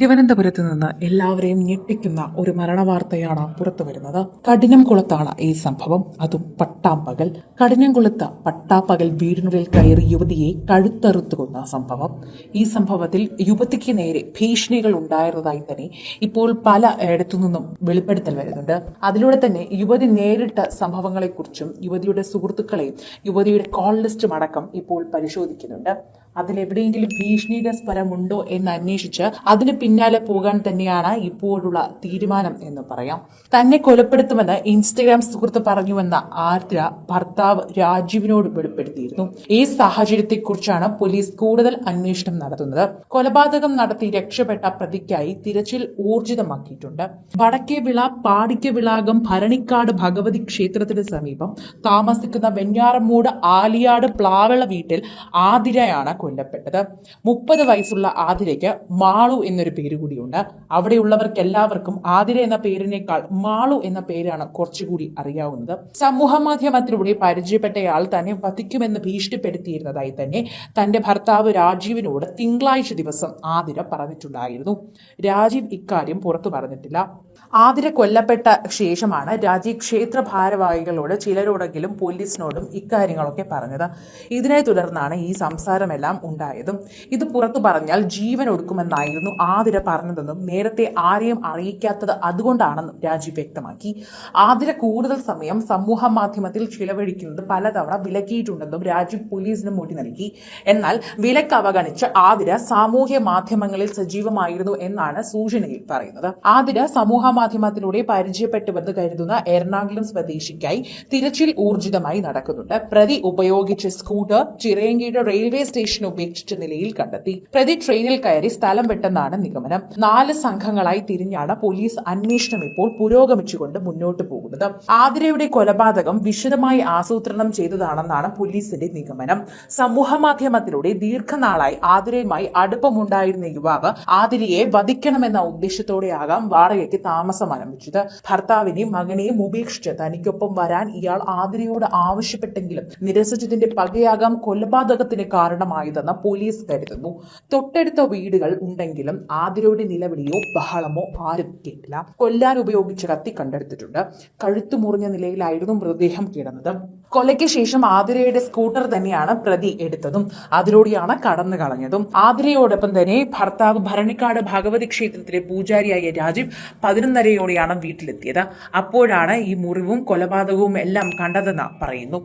തിരുവനന്തപുരത്ത് നിന്ന് എല്ലാവരെയും ഞെട്ടിക്കുന്ന ഒരു മരണവാർത്തയാണ് പുറത്തു വരുന്നത്. കഠിനംകുളത്താണ് ഈ സംഭവം. അതും പട്ടാപ്പകൽ കഠിനംകുളത്ത് പട്ടാപ്പകൽ വീടിനുള്ളിൽ കയറി യുവതിയെ കഴുത്തറുത്തു കൊന്ന സംഭവം. ഈ സംഭവത്തിൽ യുവതിക്ക് നേരെ ഭീഷണികൾ ഉണ്ടായിരുന്നതായി തന്നെ ഇപ്പോൾ പല ഇടത്തു നിന്നും വെളിപ്പെടുത്തൽ വരുന്നുണ്ട്. അതിലൂടെ തന്നെ യുവതി നേരിട്ട സംഭവങ്ങളെക്കുറിച്ചും യുവതിയുടെ സുഹൃത്തുക്കളെയും യുവതിയുടെ കോൾ ലിസ്റ്റും അടക്കം ഇപ്പോൾ പരിശോധിക്കുന്നുണ്ട്. അതിലെവിടെയെങ്കിലും ഭീഷണിയുടെ സ്വരമുണ്ടോ എന്ന് അന്വേഷിച്ച് അതിന് പിന്നാലെ പോകാൻ തന്നെയാണ് ഇപ്പോഴുള്ള തീരുമാനം എന്ന് പറയാം. തന്നെ കൊലപ്പെടുത്തുമെന്ന് ഇൻസ്റ്റഗ്രാം സുഹൃത്ത് പറഞ്ഞുവെന്ന ആർദ്ര ഭർത്താവ് രാജീവിനോട് വെളിപ്പെടുത്തിയിരുന്നു. ഈ സാഹചര്യത്തെക്കുറിച്ചാണ് പോലീസ് കൂടുതൽ അന്വേഷണം നടത്തുന്നത്. കൊലപാതകം നടത്തി രക്ഷപ്പെട്ട പ്രതിക്കായി തിരച്ചിൽ ഊർജിതമാക്കിയിട്ടുണ്ട്. വടക്കേവിള പാടിക്കവിളാകം ഭരണിക്കാട് ഭഗവതി ക്ഷേത്രത്തിന് സമീപം താമസിക്കുന്ന വെഞ്ഞാറമൂട് ആലിയാട് പ്ലാവള വീട്ടിൽ ആതിരയാണ് കൊല്ലപ്പെട്ടത്. മുപ്പത് വയസ്സുള്ള ആതിരയ്ക്ക് മാളു എന്നൊരു പേര് കൂടിയുണ്ട്. അവിടെയുള്ളവർക്ക് എല്ലാവർക്കും ആതിര എന്ന പേരിനേക്കാൾ മാളു എന്ന പേരാണ് കുറച്ചുകൂടി അറിയാവുന്നത്. സമൂഹ മാധ്യമത്തിലൂടെ പരിചയപ്പെട്ടയാൾ തന്നെ വധിക്കുമെന്ന് ഭീഷണിപ്പെടുത്തിയിരുന്നതായി തന്നെ തന്റെ ഭർത്താവ് രാജീവിനോട് തിങ്കളാഴ്ച ദിവസം ആതിര പറഞ്ഞിട്ടുണ്ടായിരുന്നു. രാജീവ് ഇക്കാര്യം പുറത്തു പറഞ്ഞിട്ടില്ല. ആതിര കൊല്ലപ്പെട്ട ശേഷമാണ് രാജീവ് ക്ഷേത്ര ഭാരവാഹികളോട് ചിലരോടെങ്കിലും പോലീസിനോടും ഇക്കാര്യങ്ങളൊക്കെ പറഞ്ഞത്. ഇതിനെ തുടർന്നാണ് ഈ സംസാരമെല്ലാം ഉണ്ടായതും. ഇത് പുറത്തു പറഞ്ഞാൽ ജീവൻ ഒടുക്കുമെന്നായിരുന്നു ആതിര പറഞ്ഞതെന്നും നേരത്തെ ആരെയും അറിയിക്കാത്തത് അതുകൊണ്ടാണെന്നും രാജീവ് വ്യക്തമാക്കി. ആതിര കൂടുതൽ സമയം സമൂഹ മാധ്യമത്തിൽ ചിലവഴിക്കുന്നത് പലതവണ വിലക്കിയിട്ടുണ്ടെന്നും രാജീവ് പോലീസിന് മൊഴി നൽകി. എന്നാൽ വിലക്ക് അവഗണിച്ച് ആതിര സാമൂഹ്യ മാധ്യമങ്ങളിൽ സജീവമായിരുന്നു എന്നാണ് സൂചനയിൽ പറയുന്നത്. ആതിര സമൂഹ മാധ്യമത്തിലൂടെ പരിചയപ്പെട്ടുവെന്ന് കരുതുന്ന എറണാകുളം സ്വദേശിക്കായി തിരച്ചിൽ ഊർജിതമായി നടക്കുന്നുണ്ട്. പ്രതി ഉപയോഗിച്ച സ്കൂട്ടർ ചിറയങ്കിയുടെ റെയിൽവേ സ്റ്റേഷൻ ഉപേക്ഷിച്ച നിലയിൽ കണ്ടെത്തി. പ്രതി ട്രെയിനിൽ കയറി സ്ഥലം വിട്ടെന്നാണ് നിഗമനം. നാല് സംഘങ്ങളായി തിരിഞ്ഞാണ് പോലീസ് അന്വേഷണം ഇപ്പോൾ പുരോഗമിച്ചുകൊണ്ട് മുന്നോട്ട് പോകുന്നത്. ആതിരയുടെ കൊലപാതകം വിശദമായി ആസൂത്രണം ചെയ്തതാണെന്നാണ് പോലീസിന്റെ നിഗമനം. സമൂഹ മാധ്യമത്തിലൂടെ ദീർഘനാളായി ആതിരയുമായി അടുപ്പമുണ്ടായിരുന്ന യുവാവ് ആതിരയെ വധിക്കണമെന്ന ഉദ്ദേശത്തോടെയാകാം വാടകയ്ക്ക് താമസം ആരംഭിച്ചത്. ഭർത്താവിനെയും മകനെയും ഉപേക്ഷിച്ച് തനിക്കൊപ്പം വരാൻ ഇയാൾ ആതിരയോട് ആവശ്യപ്പെട്ടെങ്കിലും നിരസിച്ചതിന്റെ പകയാകാം കൊലപാതകത്തിന് കാരണമായതെന്ന് പോലീസ് കരുതുന്നു. തൊട്ടടുത്ത വീടുകൾ ഉണ്ടെങ്കിലും ആതിരയുടെ നിലവിളിയോ ബഹളമോ ആരും കേട്ടില്ല. കൊല്ലാൻ ഉപയോഗിച്ച കത്തി കണ്ടെടുത്തിട്ടുണ്ട്. കഴുത്തു മുറിഞ്ഞ നിലയിലായിരുന്നു മൃതദേഹം കിടന്നത്. കൊലയ്ക്ക് ശേഷം ആതിരയുടെ സ്കൂട്ടർ തന്നെയാണ് പ്രതി എടുത്തതും അതിലൂടെയാണ് കടന്നു കളഞ്ഞതും. ആതിരയോടൊപ്പം തന്നെ ഭർത്താവ് ഭരണിക്കാട് ഭഗവതി ക്ഷേത്രത്തിലെ പൂജാരിയായ രാജീവ് പതിനൊന്നരയോടെയാണ് വീട്ടിലെത്തിയത്. അപ്പോഴാണ് ഈ മുറിവും കൊലപാതകവും എല്ലാം കണ്ടതെന്ന് പറയുന്നു.